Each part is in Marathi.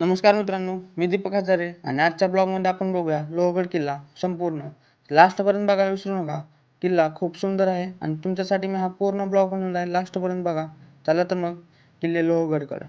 नमस्कार मित्रांनो मी दीपक हजारे आणि आजच्या ब्लॉगमध्ये आपण बघूया लोहगड किल्ला संपूर्ण. लास्टपर्यंत बघायला विसरू नका. किल्ला खूप सुंदर आहे आणि तुमच्यासाठी मी हा पूर्ण ब्लॉग बनवला आहे. लास्टपर्यंत बघा. चला तर मग किल्ले लोहगडकडे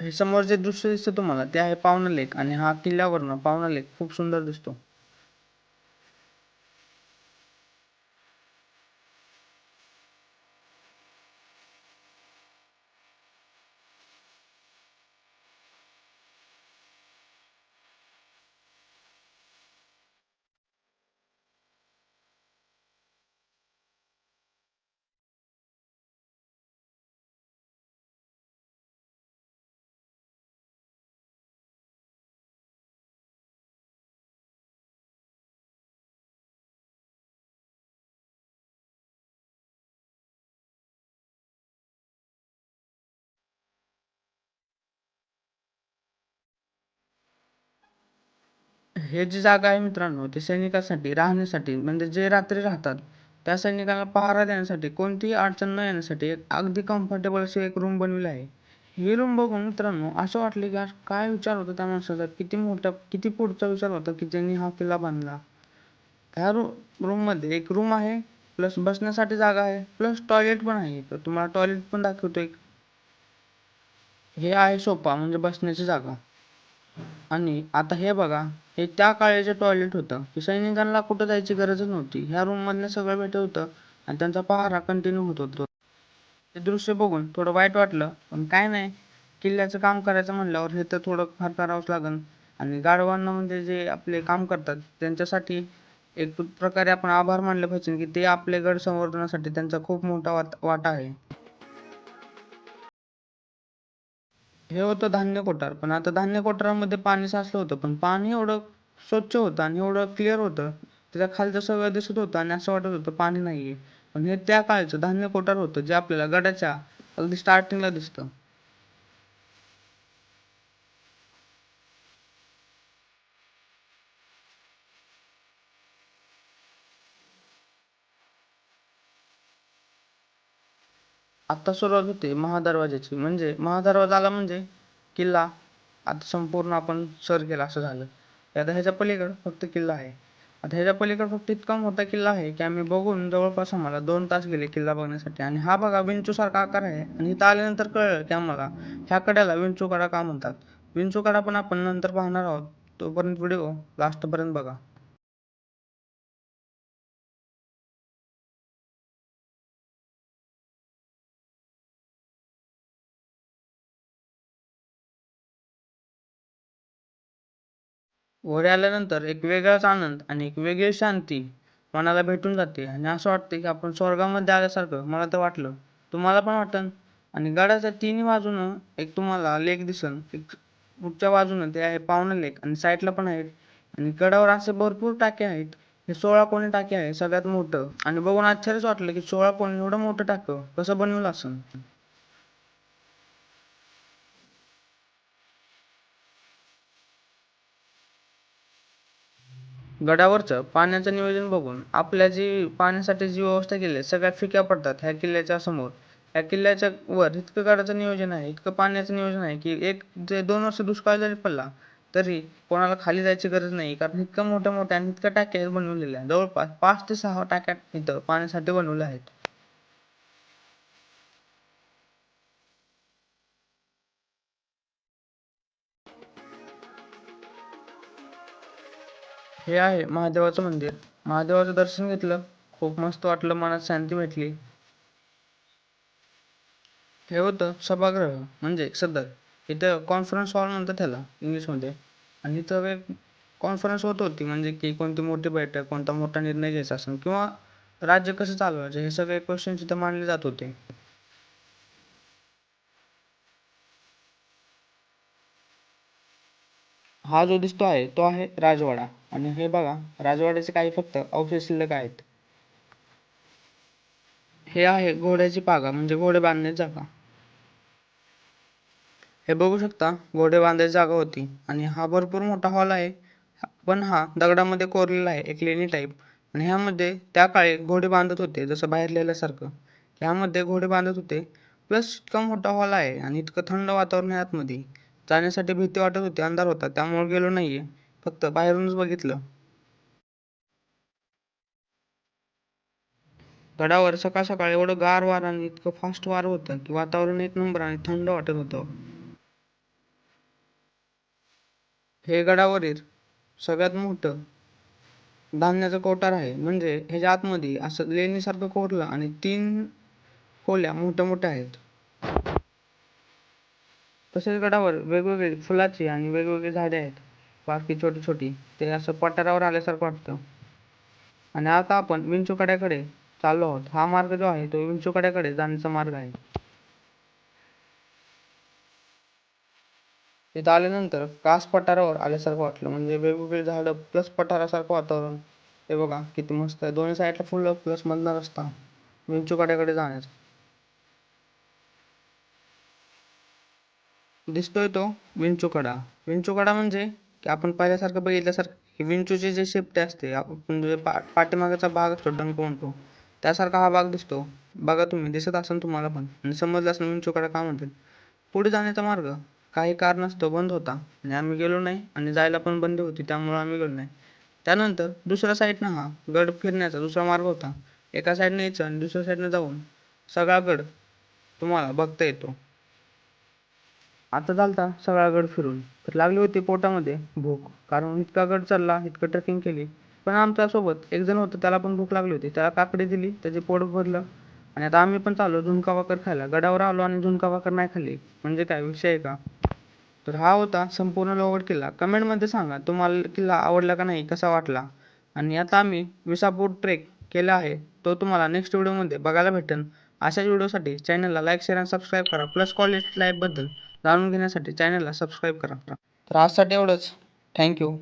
हे समोर जे दृश्य दिसतं तुम्हाला ते आहे पावना लेक आणि हा किल्ल्यावरनं पावना लेक खूप सुंदर दिसतो. हे जी जागा आहे मित्रांनो ते सैनिकांसाठी राहण्यासाठी म्हणजे जे रात्री राहतात त्या सैनिकांना पहारा देण्यासाठी कोणतीही अडचण न येण्यासाठी एक अगदी कम्फर्टेबल अशी एक रूम बनवली आहे. ही रूम बघून मित्रांनो असं वाटले की काय विचार होता त्या माणसाचा? किती मोठा किती पुढचा विचार होता की ज्यांनी हा किल्ला बांधला? ह्या रू रूममध्ये एक रूम आहे प्लस बसण्यासाठी जागा आहे प्लस टॉयलेट पण आहे. तर तुम्हाला टॉयलेट पण दाखवतो एक हे आहे सोपा म्हणजे बसण्याची जागा. आणि आता हे बघा हे त्या काळाचे टॉयलेट होतं. की सैनिकांना कुठं जायची गरजच नव्हती. ह्या रूममधनं सगळं भेटत होतं आणि त्यांचा पहारा कंटिन्यू होत होता. ते दृश्य बघून थोडं वाईट वाटलं पण काय नाही. किल्ल्याचं काम करायचं म्हणल्यावर हे तर थोडं फार करावंच लागेल आणि गाढवांना म्हणजे जे आपले काम करतात त्यांच्यासाठी एक प्रकारे आपण आभार मानले पाहिजे की ते आपले गड संवर्धनासाठी त्यांचा खूप मोठा वाट वाटा आहे. हे होतं धान्य कोठार. पण आता धान्य कोठारामध्ये पाणी साचलं होतं पण पाणी एवढं स्वच्छ होतं आणि एवढं क्लिअर होतं त्याच्या खालचं सगळं दिसत होतं आणि असं वाटत होतं पाणी नाही आहे पण हे त्या काळचं धान्य कोठार होतं जे आपल्याला गडाच्या अगदी स्टार्टिंगला दिसतं. आता सुरुवात होते महादरवाज्याची. म्हणजे महादरवाजा आला म्हणजे किल्ला आता संपूर्ण आपण सर केला असं झालं. आता ह्याच्या पलीकडं फक्त किल्ला आहे. आता ह्याच्या पलीकडं फक्त इतका मोठा किल्ला आहे की आम्ही बघून जवळपास आम्हाला दोन तास गेले किल्ला बघण्यासाठी. आणि हा बघा विंचूसारखा आकार आहे आणि इथं आल्यानंतर कळलं की आम्हाला ह्या कड्याला विंचूकडा का म्हणतात? विंचूकडा पण आपण नंतर पाहणार आहोत. तोपर्यंत व्हिडिओ लास्टपर्यंत बघा. वर आल्यानंतर एक वेगळाच आनंद आणि एक वेगळी शांती मनाला भेटून जाते. आणि असं वाटतं की आपण स्वर्गामध्ये आल्यासारखं मला तर वाटलं. तुम्हाला पण वाटन आणि गडाच्या तिन्ही बाजूनं एक तुम्हाला लेक दिसन एक पुढच्या बाजूनं ते आहे पावना लेक आणि साईडला पण आहेत. आणि गडावर असे भरपूर टाके आहेत. हे सोळा कोणी टाके आहे सगळ्यात मोठं. आणि बघून आश्चर्यच वाटलं की सोळा कोणी एवढं मोठं टाकं. कसं बनवलं असं गडावरचं पाण्याचं नियोजन बघून आपल्या जी पाण्यासाठी जी व्यवस्था केली आहे सगळ्या फिक्या पडतात ह्या किल्ल्याच्या समोर. ह्या किल्ल्याच्या वर इतकं गडाचं नियोजन आहे इतकं पाण्याचं नियोजन आहे की एक जे दोन वर्ष दुष्काळ जरी पडला तरी कोणाला खाली जायची गरज नाही कारण इतक्या मोठ्या मोठ्या आणि इतक्या टाक्या बनवलेल्या जवळपास पाच ते सहा टाक्या इथं पाण्यासाठी बनवल्या आहेत. हे आहे महादेवाचं मंदिर. महादेवाचं दर्शन घेतलं खूप मस्त वाटलं मनात शांती भेटली. हे होतं सभागृह म्हणजे सदर. इथं कॉन्फरन्स हॉल म्हणतात त्याला इंग्लिशमध्ये. आणि इथं एक कॉन्फरन्स होत होती म्हणजे की कोणती मोठी बैठक कोणता मोठा निर्णय घ्यायचा असेल किंवा राज्य कसं चालवायचं हे सगळे क्वेश्चन्स इथं मांडले जात होते. हा जो दिसतो आहे तो आहे राजवाडा. आणि हे बघा राजवाड्याचे काही फक्त अवशेष शिल्लक आहेत. हे आहे घोड्याची पागा म्हणजे घोडे बांधण्याची जागा. हे बघू शकता घोडे बांधायची जागा होती. आणि हा भरपूर मोठा हॉल आहे. पण हा दगडामध्ये कोरलेला आहे एक लेणी टाईप आणि ह्यामध्ये त्या काळी घोडे बांधत होते जसं बाहेर लिहिल्यासारखं ह्यामध्ये घोडे बांधत होते. प्लस इतका मोठा हॉल आहे आणि इतकं थंड वातावरण आहे आतमध्ये. जाण्यासाठी भीती वाटत होती अंधार होता त्यामुळे गेलो नाहीये फक्त बाहेरूनच बघितलं. गडावर सकाळ सकाळ एवढं गार वार आणि इतकं फास्ट वार होतं की वातावरण एक नंबर आणि थंड वाटत होतं. हे गडावरील सगळ्यात मोठं धान्याचं कोठार आहे म्हणजे ह्याच्या आतमध्ये असं लेणीसारखं कोरलं आणि तीन खोल्या मोठ्या मोठ्या आहेत. तसेच गडावर वेगवेगळी फुलाची आणि वेगवेगळी झाडे आहेत. बारकी छोटी छोटी ते असं पठारावर आल्यासारखं वाटतं. आणि आता आपण विंचूकड्याकडे चाललो आहोत. हा मार्ग जो आहे तो विंचूकड्याकडे जाण्याचा मार्ग आहे. तिथं आल्यानंतर कास पठारावर आल्यासारखं वाटलं. म्हणजे वेगवेगळी झाडं प्लस पठारासारखं वातावरण. हे बघा किती मस्त आहे. दोन्ही साईडला फुलं प्लस मधला रस्ता. विंचूकड्याकडे जाण्याचा. दिसतोय तो विंचूकडा विंचूकडा म्हणजे की आपण पहिल्यासारखं बघितल्यासारखं. विंचूची विंचूचे जे शेपटे असते आपण जे पा पाठीमागाचा भाग असतो डंक म्हणतो त्यासारखा हा भाग दिसतो. बघा तुम्ही दिसत असेल तुम्हाला पण. आणि समजलं असेल विंचूकडा का म्हणतात पुढे जाण्याचा मार्ग काही कारणास्तव बंद होता. आणि आम्ही गेलो नाही आणि जायला पण बंद होती त्यामुळे आम्ही गेलो नाही. त्यानंतर दुसऱ्या साईडनं हा गड फिरण्याचा दुसरा मार्ग होता. एका साईडनं यायचं आणि दुसऱ्या साईडनं जाऊन सगळा गड तुम्हाला बघता येतो. आता चालता सगळा गड फिरून. तर लागली होती पोटामध्ये भूक. कारण इतका गड चालला इतकं ट्रेकिंग केली. पण आमच्यासोबत एकजण एक जण होतं त्याला पण भूक लागली होती. त्याला काकडी दिली त्याचे पोट भरलं. आणि आता आम्ही पण चाललो झुणका भाकर खायला. गडावर आलो आणि झुणका भाकर नाही खाल्ली. म्हणजे काय विषय आहे का? तर हा होता संपूर्ण लोहगड किल्ला. कमेंटमध्ये सांगा तुम्हाला किल्ला आवडला का नाही कसा वाटला? आणि आता आम्ही विसापूर ट्रेक केला आहे तो तुम्हाला नेक्स्ट व्हिडिओमध्ये बघायला भेटेल. अशाच व्हिडिओसाठी चॅनलला लाईक शेअर आणि सबस्क्राईब करा. प्लस कॉलेज लाईफबद्दल जाणून घेण्यासाठी चॅनलला सबस्क्राईब करा. तर आजसाठी एवढंच. थँक्यू